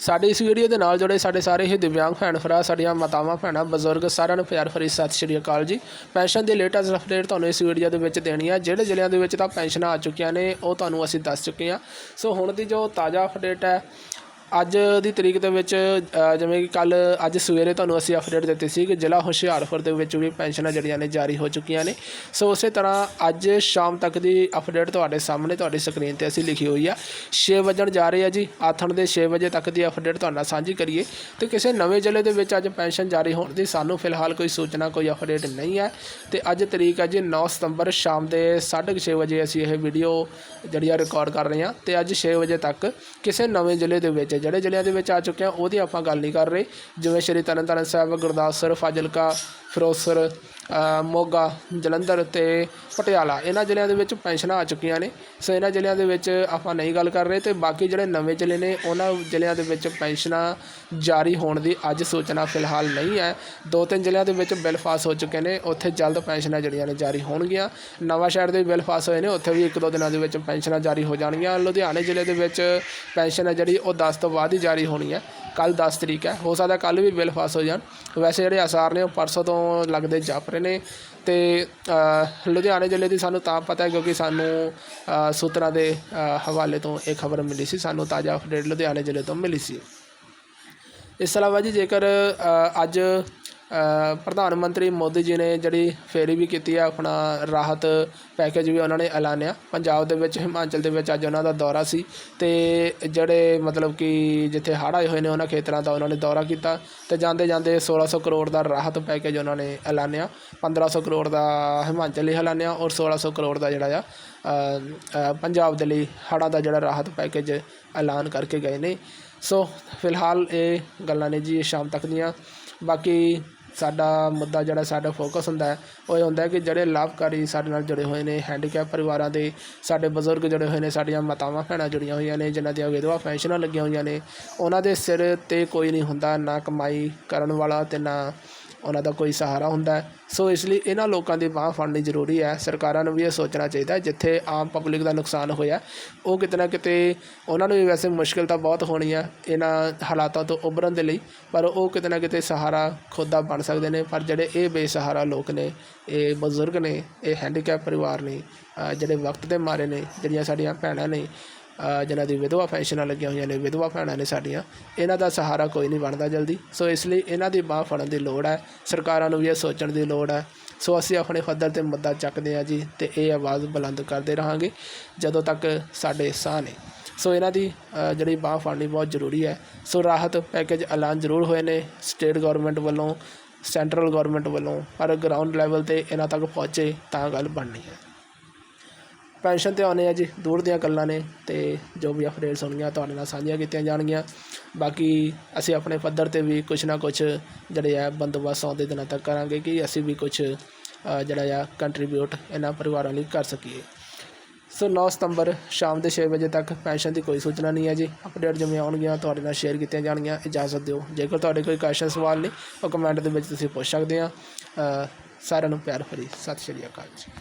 ਸਾਡੀ ਇਸ ਵੀਡੀਓ ਦੇ ਨਾਲ ਜੁੜੇ ਸਾਡੇ ਸਾਰੇ ਹੀ ਦਿਵਿਆਂਗ ਭੈਣ ਭਰਾ, ਸਾਡੀਆਂ ਮਾਤਾਵਾਂ, ਭੈਣਾਂ, ਬਜ਼ੁਰਗ, ਸਾਰਿਆਂ ਨੂੰ ਪਿਆਰ ਭਰੀ ਸਤਿ ਸ਼੍ਰੀ ਅਕਾਲ ਜੀ। ਪੈਨਸ਼ਨ ਦੀ ਲੇਟੈਸਟ ਅਪਡੇਟ ਤੁਹਾਨੂੰ ਇਸ ਵੀਡੀਓ ਦੇ ਵਿੱਚ ਦੇਣੀ ਹੈ ਜਿਹੜੇ ਜ਼ਿਲ੍ਹਿਆਂ ਦੇ ਵਿੱਚ ਤਾਂ ਪੈਨਸ਼ਨਾਂ ਆ ਚੁੱਕੀਆਂ ਨੇ, ਉਹ ਤੁਹਾਨੂੰ ਅਸੀਂ ਦੱਸ ਚੁੱਕੇ ਹਾਂ ਸੋ ਹੁਣ ਦੀ ਜੋ ਤਾਜ਼ਾ ਅਪਡੇਟ ਹੈ ਅੱਜ ਦੀ ਤਰੀਕ ਦੇ ਵਿੱਚ ਅ, ਜਿਵੇਂ ਕਿ ਕੱਲ ਅੱਜ ਸਵੇਰੇ ਤੁਹਾਨੂੰ ਅਸੀਂ ਅਪਡੇਟ ਦਿੱਤੀ ਸੀ ਕਿ ਜ਼ਿਲ੍ਹਾ ਹੁਸ਼ਿਆਰਪੁਰ ਦੇ ਵਿੱਚ ਵੀ ਪੈਨਸ਼ਨਾਂ ਜਿਹੜੀਆਂ ਨੇ ਜਾਰੀ ਹੋ ਚੁੱਕੀਆਂ ਨੇ। ਸੋ ਉਸੇ ਤਰ੍ਹਾਂ ਅੱਜ ਸ਼ਾਮ ਤੱਕ ਦੀ ਅਪਡੇਟ ਤੁਹਾਡੇ ਸਾਹਮਣੇ ਤੁਹਾਡੀ ਸਕਰੀਨ ਤੇ ਅਸੀਂ ਲਿਖੀ ਹੋਈ ਆ। 6 ਵਜਣ ਜਾ ਰਹੇ ਆ ਜੀ ਆਥਣ ਦੇ 6 ਵਜੇ ਤੱਕ ਦੀ ਅਪਡੇਟ ਤੁਹਾਡੇ ਨਾਲ ਸਾਂਝੀ ਕਰੀਏ। ਤੇ ਕਿਸੇ ਨਵੇਂ ਜ਼ਿਲ੍ਹੇ ਦੇ ਵਿੱਚ ਅੱਜ ਪੈਨਸ਼ਨ ਜਾਰੀ ਹੋਣ ਦੀ ਸਾਨੂੰ ਫਿਲਹਾਲ ਕੋਈ ਸੂਚਨਾ ਕੋਈ ਅਪਡੇਟ ਨਹੀਂ ਹੈ ਤੇ ਅੱਜ ਤਰੀਕ ਹੈ ਜੀ 9 ਸਤੰਬਰ ਸ਼ਾਮ ਦੇ 6:30 ਵਜੇ ਅਸੀਂ ਇਹ ਵੀਡੀਓ ਜਿਹੜੀ ਆ ਰਿਕਾਰਡ ਕਰ ਰਹੇ ਹਾਂ ਤੇ ਅੱਜ 6 ਵਜੇ ਤੱਕ ਕਿਸੇ ਨਵੇਂ ਜ਼ਿਲ੍ਹੇ ਦੇ ਵਿੱਚ ਜਿਹੜੇ ਜ਼ਿਲ੍ਹਿਆਂ ਦੇ ਵਿੱਚ ਆ ਚੁੱਕੇ ਆ ਉਹਦੀ ਆਪਾਂ ਗੱਲ ਨਹੀਂ ਕਰ ਰਹੇ। ਜਿਵੇਂ ਸ਼੍ਰੀ ਤਰਨਤਾਰਨ ਸਾਹਿਬ, ਗੁਰਦਾਸਪੁਰ, ਫਾਜ਼ਿਲਕਾ, ਫਿਰੋਜ਼ਪੁਰ ਮੋਗਾ, ਜਲੰਧਰ ਤੇ ਪਟਿਆਲਾ, ਇਹਨਾਂ ਜ਼ਿਲ੍ਹਿਆਂ ਦੇ ਵਿੱਚ ਪੈਨਸ਼ਨਾਂ ਆ ਚੁੱਕੀਆਂ ਨੇ। ਸੋ ਇਹਨਾਂ ਜ਼ਿਲ੍ਹਿਆਂ ਦੇ ਵਿੱਚ ਆਪਾਂ ਨਹੀਂ ਗੱਲ ਕਰ ਰਹੇ ਤੇ ਬਾਕੀ ਜਿਹੜੇ ਨਵੇਂ ਜ਼ਿਲ੍ਹੇ ਨੇ, ਉਹਨਾਂ ਜ਼ਿਲ੍ਹਿਆਂ ਦੇ ਵਿੱਚ ਪੈਨਸ਼ਨਾਂ ਜਾਰੀ ਹੋਣ ਦੀ ਅੱਜ ਸੂਚਨਾ ਫਿਲਹਾਲ ਨਹੀਂ ਹੈ। ਦੋ ਤਿੰਨ ਜ਼ਿਲ੍ਹਿਆਂ ਦੇ ਵਿੱਚ ਬਿੱਲ ਪਾਸ ਹੋ ਚੁੱਕੇ ਨੇ, ਉੱਥੇ ਜਲਦ ਪੈਨਸ਼ਨਾਂ ਜਿਹੜੀਆਂ ਨੇ ਜਾਰੀ ਹੋਣਗੀਆਂ। ਨਵਾਂ ਸ਼ਹਿਰ ਦੇ ਬਿੱਲ ਪਾਸ ਹੋਏ ਨੇ, ਉੱਥੇ ਵੀ ਇੱਕ ਦੋ ਦਿਨਾਂ ਦੇ ਵਿੱਚ ਪੈਨਸ਼ਨਾਂ ਜਾਰੀ ਹੋ ਜਾਣਗੀਆਂ। ਲੁਧਿਆਣੇ ਜ਼ਿਲ੍ਹੇ ਦੇ ਵਿੱਚ ਪੈਨਸ਼ਨ ਹੈ ਜਿਹੜੀ, ਉਹ 10 ਤੋਂ ਬਾਅਦ ਹੀ ਜਾਰੀ ਹੋਣੀ ਹੈ। ਕੱਲ 10 ਤਰੀਕ ਹੈ। ਹੋ ਸਕਦਾ ਕੱਲ ਵੀ ਬਿੱਲ ਪਾਸ ਹੋ ਜਾਣ। ਵੈਸੇ ਜਿਹੜੇ ਅਸਾਰ ਨੇ ਉਹ ਪਰਸੋਂ ਤੋਂ ਲੱਗਦੇ ਜਾਪ ਰਹੇ ਨੇ। ਤੇ ਲੁਧਿਆਣੇ ਜ਼ਿਲ੍ਹੇ ਦੀ ਸਾਨੂੰ ਤਾਂ ਪਤਾ ਹੈ ਕਿਉਂਕਿ ਸਾਨੂੰ ਸੂਤਰਾਂ ਦੇ ਹਵਾਲੇ ਤੋਂ ਇਹ ਖਬਰ ਮਿਲੀ ਸੀ। ਸਾਨੂੰ ਤਾਜ਼ਾ ਅਪਡੇਟ ਲੁਧਿਆਣੇ ਜ਼ਿਲ੍ਹੇ ਤੋਂ ਮਿਲੀ ਸੀ। ਇਸ ਤੋਂ ਇਲਾਵਾ ਜੀ ਜੇਕਰ ਅੱਜ ਪ੍ਰਧਾਨ ਮੰਤਰੀ ਮੋਦੀ ਜੀ ਨੇ ਜਿਹੜੀ ਫੇਰੀ ਵੀ ਕੀਤੀ ਆ, ਆਪਣਾ ਰਾਹਤ ਪੈਕੇਜ ਵੀ ਉਹਨਾਂ ਨੇ ਐਲਾਨਿਆ। ਪੰਜਾਬ ਦੇ ਵਿੱਚ, ਹਿਮਾਚਲ ਦੇ ਵਿੱਚ ਅੱਜ ਉਹਨਾਂ ਦਾ ਦੌਰਾ ਸੀ ਤੇ ਜਿਹੜੇ ਮਤਲਬ ਕਿ ਜਿੱਥੇ ਹੜ੍ਹ ਆਏ ਹੋਏ ਨੇ ਉਹਨਾਂ ਖੇਤਰਾਂ ਦਾ ਉਹਨਾਂ ਨੇ ਦੌਰਾ ਕੀਤਾ ਤੇ ਜਾਂਦੇ ਜਾਂਦੇ 1600 ਕਰੋੜ ਦਾ ਰਾਹਤ ਪੈਕੇਜ ਉਹਨਾਂ ਨੇ ਐਲਾਨਿਆ 1500 ਕਰੋੜ ਦਾ ਹਿਮਾਚਲ ਲਈ ਐਲਾਨਿਆ ਔਰ 1600 ਕਰੋੜ ਦਾ ਜਿਹੜਾ ਆ ਪੰਜਾਬ ਦੇ ਲਈ ਹੜ੍ਹਾਂ ਦਾ ਜਿਹੜਾ ਰਾਹਤ ਪੈਕੇਜ ਐਲਾਨ ਕਰਕੇ ਗਏ ਨੇ। ਸੋ, ਫਿਲਹਾਲ ਇਹ ਗੱਲਾਂ ਨੇ ਜੀ ਸ਼ਾਮ ਤੱਕ ਦੀਆਂ। ਬਾਕੀ ਸਾਡਾ ਮੁੱਦਾ ਜਿਹੜਾ ਸਾਡਾ ਫੋਕਸ ਹੁੰਦਾ ਉਹ ਇਹ ਹੁੰਦਾ ਕਿ ਜਿਹੜੇ ਲਾਭਕਾਰੀ ਸਾਡੇ ਨਾਲ ਜੁੜੇ ਹੋਏ ਨੇ ਹੈਂਡੀਕੈਪ ਪਰਿਵਾਰਾਂ ਦੇ ਸਾਡੇ ਬਜ਼ੁਰਗ ਜੁੜੇ ਹੋਏ ਨੇ, ਸਾਡੀਆਂ ਮਾਤਾਵਾਂ ਭੈਣਾਂ ਜੁੜੀਆਂ ਹੋਈਆਂ ਨੇ, ਜਿਨ੍ਹਾਂ ਦੀਆਂ ਵਿਧਵਾ ਪੈਨਸ਼ਨਾਂ ਲੱਗੀਆਂ ਹੋਈਆਂ ਨੇ, ਉਹਨਾਂ ਦੇ ਸਿਰ ਤੇ ਕੋਈ ਨਹੀਂ ਹੁੰਦਾ ਨਾ ਕਮਾਈ ਕਰਨ ਵਾਲਾ ਤੇ ਨਾ ਉਹਨਾਂ ਦਾ ਕੋਈ ਸਹਾਰਾ ਹੁੰਦਾ ਸੋ ਇਸ ਲਈ ਇਹਨਾਂ ਲੋਕਾਂ ਦੀ ਬਾਹ ਫੜਨੀ ਜ਼ਰੂਰੀ ਹੈ। ਸਰਕਾਰਾਂ ਨੂੰ ਵੀ ਇਹ ਸੋਚਣਾ ਚਾਹੀਦਾ ਜਿੱਥੇ ਆਮ ਪਬਲਿਕ ਦਾ ਨੁਕਸਾਨ ਹੋਇਆ ਉਹ ਕਿਤੇ ਨਾ ਕਿਤੇ ਉਹਨਾਂ ਨੂੰ ਵੀ ਵੈਸੇ ਮੁਸ਼ਕਿਲ ਤਾਂ ਬਹੁਤ ਹੋਣੀ ਹੈ ਇਹਨਾਂ ਹਾਲਾਤਾਂ ਤੋਂ ਉੱਭਰਨ ਦੇ ਲਈ, ਪਰ ਉਹ ਕਿਤੇ ਨਾ ਕਿਤੇ ਸਹਾਰਾ ਖੁਦ ਦਾ ਬਣ ਸਕਦੇ ਨੇ। ਪਰ ਜਿਹੜੇ ਇਹ ਬੇਸਹਾਰਾ ਲੋਕ ਨੇ, ਇਹ ਬਜ਼ੁਰਗ ਨੇ, ਇਹ ਹੈਂਡੀਕੈਪ ਪਰਿਵਾਰ ਨੇ ਜਿਹੜੇ ਵਕਤ ਦੇ ਮਾਰੇ ਨੇ, ਜਿਹੜੀਆਂ ਸਾਡੀਆਂ ਭੈਣਾਂ ਨੇ ਜਿਨ੍ਹਾਂ ਦੀ ਵਿਧਵਾ ਪੈਨਸ਼ਨਾਂ ਲੱਗੀਆਂ ਹੋਈਆਂ ਨੇ, ਵਿਧਵਾ ਭੈਣਾਂ ਨੇ ਸਾਡੀਆਂ, ਇਹਨਾਂ ਦਾ ਸਹਾਰਾ ਕੋਈ ਨਹੀਂ ਬਣਦਾ ਜਲਦੀ। ਸੋ ਇਸ ਲਈ ਇਹਨਾਂ ਦੀ ਬਾਹ ਫੜਨ ਦੀ ਲੋੜ ਹੈ, ਸਰਕਾਰਾਂ ਨੂੰ ਵੀ ਇਹ ਸੋਚਣ ਦੀ ਲੋੜ ਹੈ। ਸੋ ਅਸੀਂ ਆਪਣੇ ਪੱਧਰ ਤੇ ਮੁੱਦਾ ਚੱਕਦੇ ਹਾਂ ਜੀ ਤੇ ਇਹ ਆਵਾਜ਼ ਬੁਲੰਦ ਕਰਦੇ ਰਹਾਂਗੇ, ਜਦੋਂ ਤੱਕ ਸਾਡੇ ਸਾਹ ਨੇ। ਸੋ ਇਹਨਾਂ ਦੀ ਜਿਹੜੀ ਬਾਹ ਫੜਨੀ ਬਹੁਤ ਜ਼ਰੂਰੀ ਹੈ। ਸੋ ਰਾਹਤ ਪੈਕੇਜ ਐਲਾਨ ਜ਼ਰੂਰ ਹੋਏ ਨੇ ਸਟੇਟ ਗਵਰਨਮੈਂਟ ਵੱਲੋਂ, ਸੈਂਟਰਲ ਗਵਰਨਮੈਂਟ ਵੱਲੋਂ, ਪਰ ਗਰਾਊਂਡ ਲੈਵਲ ਤੇ ਇਹਨਾਂ ਤੱਕ ਪਹੁੰਚੇ ਤਾਂ ਗੱਲ ਬਣਨੀ ਹੈ। ਪੈਨਸ਼ਨ ਤੇ ਆਉਂਦੇ ਆ ਜੀ, ਦੂਰ ਦੀਆਂ ਗੱਲਾਂ ਨੇ ਤੇ ਜੋ ਵੀ ਅਪਡੇਟਸ ਹੋਣਗੀਆਂ ਤੁਹਾਡੇ ਨਾਲ ਸਾਂਝੀਆਂ ਕੀਤੀਆਂ ਜਾਣਗੀਆਂ। ਬਾਕੀ ਅਸੀਂ ਆਪਣੇ ਪੱਧਰ ਤੇ ਵੀ ਕੁਝ ਨਾ ਕੁਝ ਜਿਹੜੇ ਆ ਬੰਦੋਬਸਤ ਆਉਂਦੇ ਦਿਨਾਂ ਤੱਕ ਕਰਾਂਗੇ ਕਿ ਅਸੀਂ ਵੀ ਕੁਝ ਜਿਹੜਾ ਆ ਕੰਟਰੀਬਿਊਟ ਇਹਨਾਂ ਪਰਿਵਾਰਾਂ ਲਈ ਕਰ ਸਕੀਏ। ਸੋ 9 ਸਤੰਬਰ ਸ਼ਾਮ ਦੇ 6 ਵਜੇ ਤੱਕ ਪੈਨਸ਼ਨ ਦੀ ਕੋਈ ਸੂਚਨਾ ਨਹੀਂ ਹੈ ਜੀ। ਅਪਡੇਟ ਜਿਵੇਂ ਆਉਣਗੀਆਂ, ਤੁਹਾਡੇ ਨਾਲ ਸ਼ੇਅਰ ਕੀਤੀਆਂ ਜਾਣਗੀਆਂ, ਇਜਾਜ਼ਤ ਦਿਓ। ਜੇਕਰ ਤੁਹਾਡੇ ਕੋਈ ਕੁਐਸਚਨ ਸਵਾਲ ਨੇ, ਉਹ ਕਮੈਂਟ ਦੇ ਵਿੱਚ ਤੁਸੀਂ ਪੁੱਛ ਸਕਦੇ ਆ। ਸਾਰਿਆਂ ਨੂੰ ਪਿਆਰ ਭਰੀ ਸਤਿ ਸ਼੍ਰੀ ਅਕਾਲ ਜੀ।